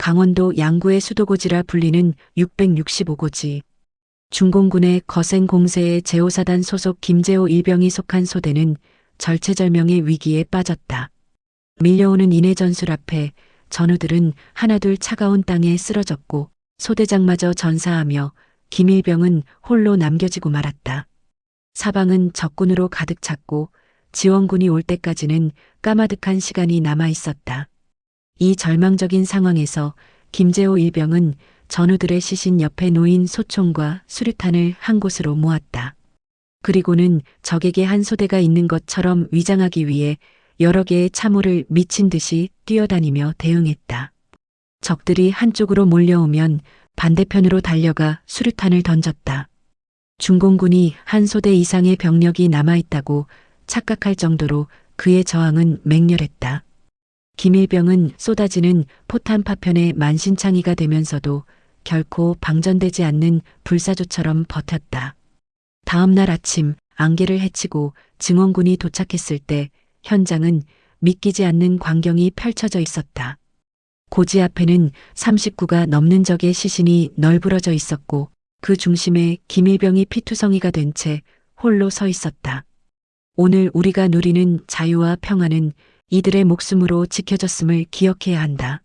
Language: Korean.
강원도 양구의 수도고지라 불리는 665고지. 중공군의 거센 공세에 제호사단 소속 김재호 일병이 속한 소대는 절체절명의 위기에 빠졌다. 밀려오는 인해 전술 앞에 전우들은 하나둘 차가운 땅에 쓰러졌고 소대장마저 전사하며 김일병은 홀로 남겨지고 말았다. 사방은 적군으로 가득 찼고 지원군이 올 때까지는 까마득한 시간이 남아 있었다. 이 절망적인 상황에서 김재호 일병은 전우들의 시신 옆에 놓인 소총과 수류탄을 한 곳으로 모았다. 그리고는 적에게 한 소대가 있는 것처럼 위장하기 위해 여러 개의 참호를 미친 듯이 뛰어다니며 대응했다. 적들이 한쪽으로 몰려오면 반대편으로 달려가 수류탄을 던졌다. 중공군이 한 소대 이상의 병력이 남아있다고 착각할 정도로 그의 저항은 맹렬했다. 김일병은 쏟아지는 포탄 파편의 만신창이가 되면서도 결코 방전되지 않는 불사조처럼 버텼다. 다음 날 아침 안개를 헤치고 증원군이 도착했을 때 현장은 믿기지 않는 광경이 펼쳐져 있었다. 고지 앞에는 39가 넘는 적의 시신이 널브러져 있었고 그 중심에 김일병이 피투성이가 된 채 홀로 서 있었다. 오늘 우리가 누리는 자유와 평화는 이들의 목숨으로 지켜졌음을 기억해야 한다.